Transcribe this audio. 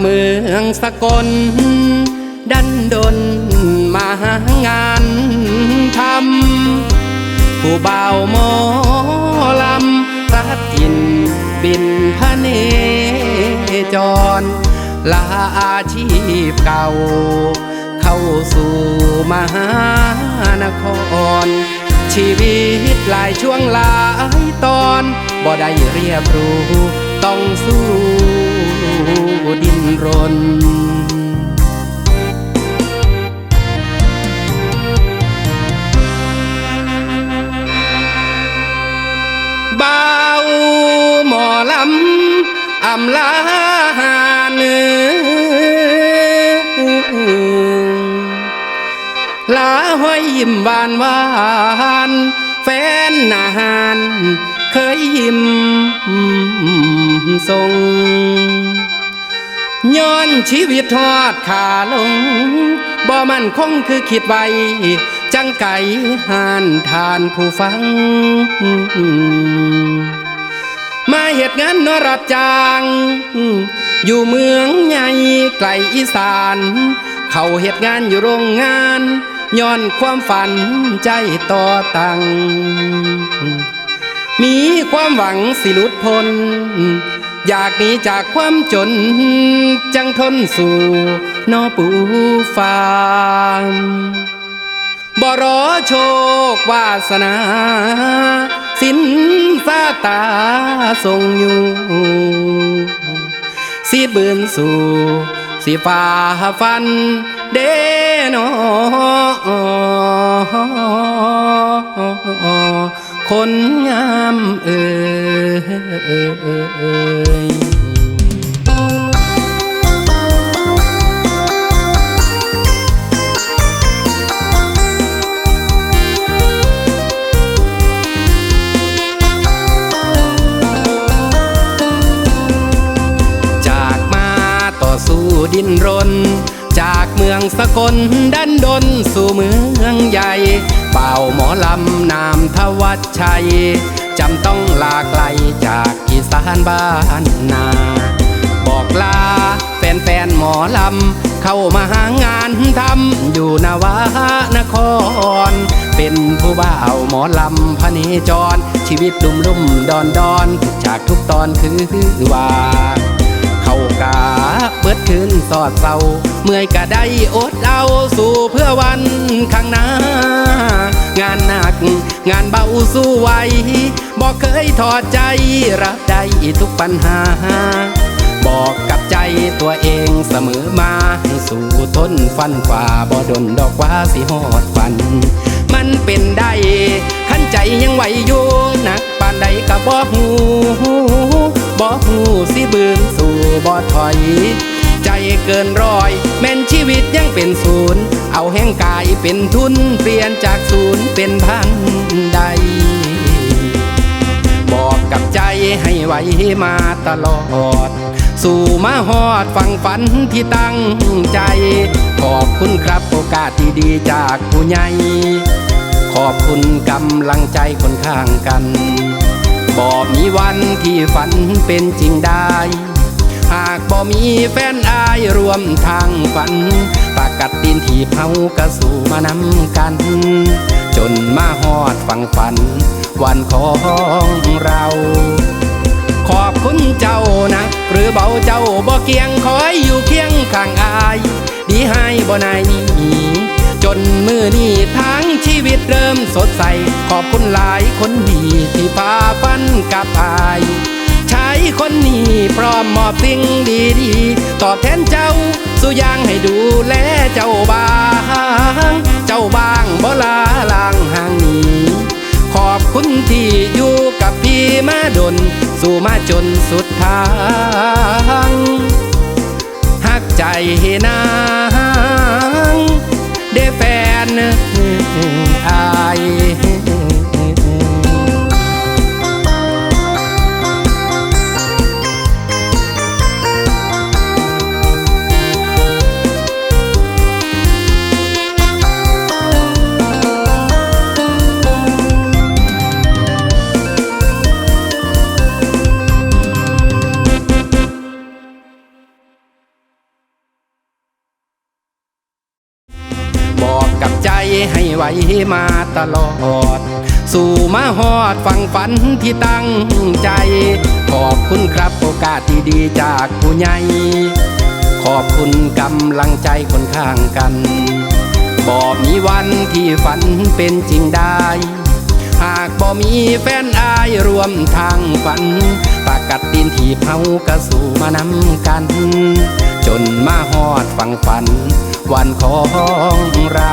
เมืองสกล ดันดนมาหางานทำผู้บ่าวหมอลำรัดอินบินพระเนจร ลาอาชีพเก่า เข้าสู่มหานคร ชีวิตหลายช่วงหลายตอน บ่ได้เรียบรู้ต้องสู้ รน บ่าวหมอลำอำลาหานลาห้อยยิ้มหวานหวานแฟนนาหานเคยยิ้มทรง ย้อนชีวิตทอดขาลง บ่มันคงคือคิดไว้ จังไก่หานทานผู้ฟัง มาเหตุงานนรับจ้าง อยู่เมืองใหญ่ไกลอีสาน เขาเหตุงานอยู่โรงงานย้อนความฝันใจต่อตัง มีความหวังสิลุดพ้น อยากหนีจากความจนจังทนสู่นอปูฟางบ่รอโชควาสนา สินสาตาทรงอยู่สิบืนสู่สิฝ่าฟันเด คนงามเอ่ยจากมาต่อสู้ดินรน จากเมืองสกลดันดนสู่เมืองใหญ่ เป่าหมอลำนามทวัดชัย จำต้องลาไกลจากอีสานบ้านนา บอกลาแฟนๆหมอลำ เข้ามาหางานทำอยู่นวานคร เป็นผู้บ่าวหมอลำพเนจร ชีวิตลุ่มลุ่มดอนดอนจากทุกตอนคือว่า เข้ากา อดเศร้าเมื่อยก็ได้อดเอาสู่เพื่อวันข้างหน้า งานหนัก งานเบาสู้ไหวบอกเคยถอดใจรับได้ทุกปัญหา บอกกับใจตัวเองเสมอมาให้สู้ทนฟันฝ่าบ่ดนดอกว่าสิหอดฟัน มันเป็นได้ขันใจยังไหวอยู่หนักปานใดก็บ่หูบ่หูสิบืนสู่บ่ถอย เกินร้อย แม่นชีวิตยังเป็นศูนย์ เอาแห่งกายเป็นทุน เปลี่ยนจากศูนย์เป็นพันใด บอกกับใจให้ไว้มาตลอด สู่มาหอดฟังฝันที่ตั้งใจ ขอบคุณครับโอกาสที่ดีจากผู้ใหญ่ขอบคุณกำลังใจคนข้างกัน บอกมีวันที่ฝันเป็นจริงได้ หากบ่มีแฟนอายรวมทางฝัน ปากัดตีนถีบเฮากระสู่มานำกัน จนมาหอดฟังฝัน วันของเรา ขอบคุณเจ้านะหรือเบาเจ้าบ่เกียงคอยอยู่เคียงข้างอาย ดีให้บ่นายนี้จนมือนี้ทั้งชีวิตเริ่มสดใส ขอบคุณหลายคนดีที่พาฟันกับอาย ใช้คนนี้พร้อมมอบสิ่งดีๆ ตอบแทนเจ้าสุยางให้ดูแลเจ้าบ้าง เจ้าบ้างบ่ลาลางห่างหนี้ ขอบคุณที่อยู่กับพี่มาดน สู่มาจนสุดทางหักใจนางได้แฟน กับใจให้ไหวมาตลอด สู่มาฮอดฟังฝันที่ตั้งใจ ขอบคุณครับโอกาสดีๆจากผู้ใหญ่ขอบคุณกำลังใจคนข้างกันบอกมีวันที่ฝันเป็นจริงได้ หากบ่มีแฟนอายรวมทางฝันปากัดดินที่เผากระสู่มานำกัน จนมาฮอดฟังฝัน วันของเรา